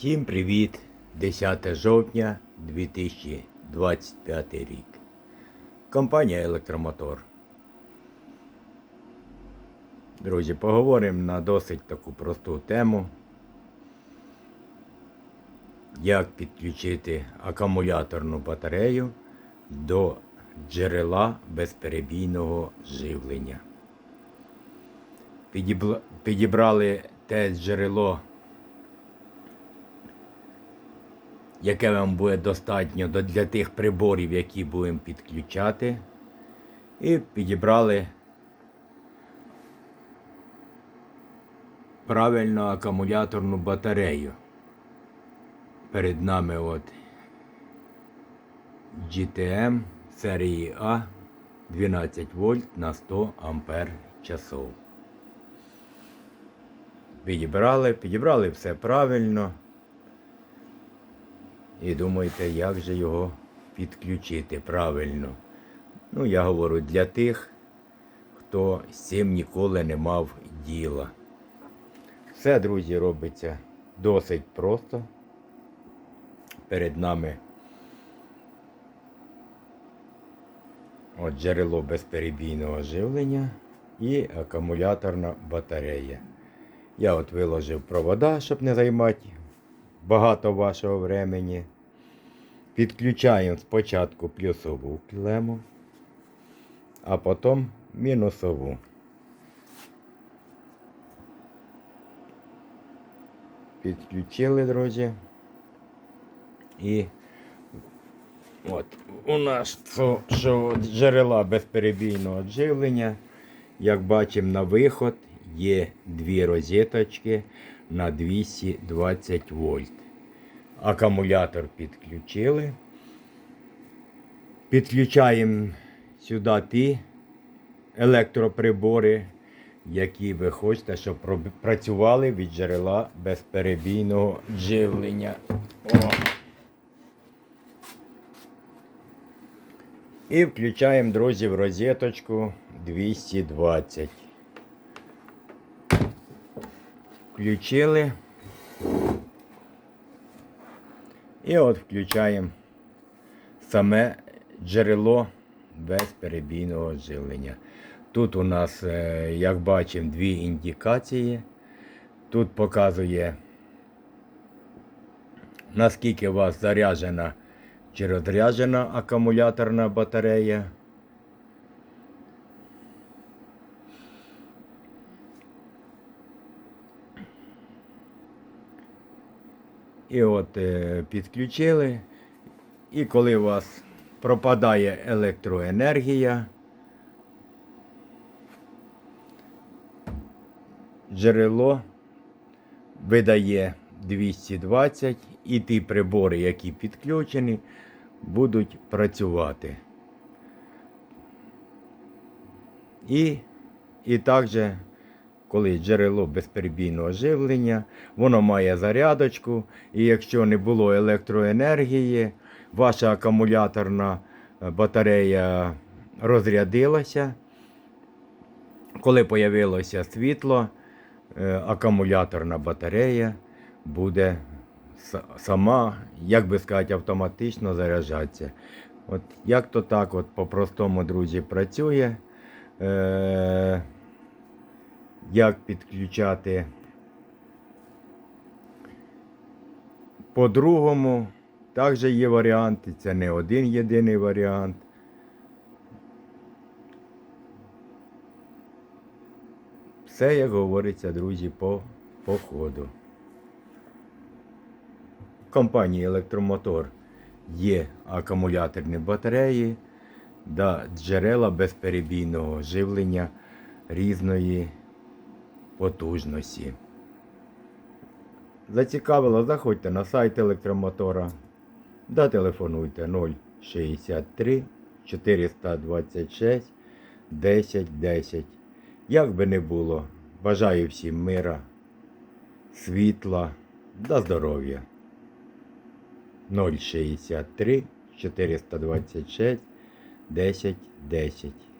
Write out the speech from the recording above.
Всім привіт! 10 жовтня 2025 рік. Компанія Електромотор. Друзі, поговоримо на досить таку просту тему. Як підключити акумуляторну батарею до джерела безперебійного живлення. Підібрали те джерело яке вам буде достатньо для тих приборів, які будемо підключати. І підібрали правильно акумуляторну батарею. Перед нами от GTM серії А 12 вольт на 100 ампер часов. Підібрали, підібрали все правильно. І думаєте, як же його підключити правильно. Ну, я говорю для тих, хто з цим ніколи не мав діла. Все, друзі, робиться досить просто. Перед нами от джерело безперебійного живлення і акумуляторна батарея. Я от виложив провода, щоб не займати багато вашого времени. Підключаємо спочатку плюсову клему, а потім мінусову. Підключили, друзі. І от у нас що, що джерела безперебійного живлення. Як бачимо на виход є дві розеточки на 220 вольт. Акумулятор підключили. Підключаємо сюди ті електроприбори, які ви хочете, щоб працювали від джерела безперебійного живлення. О. І включаємо, друзі, в розеточку 220. Включили. І от включаємо саме джерело безперебійного живлення. Тут у нас, е, як бачимо, дві індикації. Тут показує, наскільки у вас заряджена чи розряджена акумуляторна батарея. І от е, підключили. І коли у вас пропадає електроенергія, джерело видає 220 і ті прибори, які підключені, будуть працювати. І, і також коли джерело безперебійного живлення, воно має зарядочку, і якщо не було електроенергії, ваша акумуляторна е, батарея розрядилася. Коли появилося світло, е, акумуляторна батарея буде сама, як би сказати, автоматично заряджатися. От як то так, от по-простому, друзі, працює. Е- як підключати. По-другому, також є варіанти, це не один єдиний варіант. Все, як говориться, друзі, по, по ходу. В компанії Електромотор є акумуляторні батареї та джерела безперебійного живлення різної потужності. Зацікавило, заходьте на сайт електромотора, да телефонуйте 063 426 10 10. Як би не було, бажаю всім мира, світла та здоров'я. 063 426 10 10.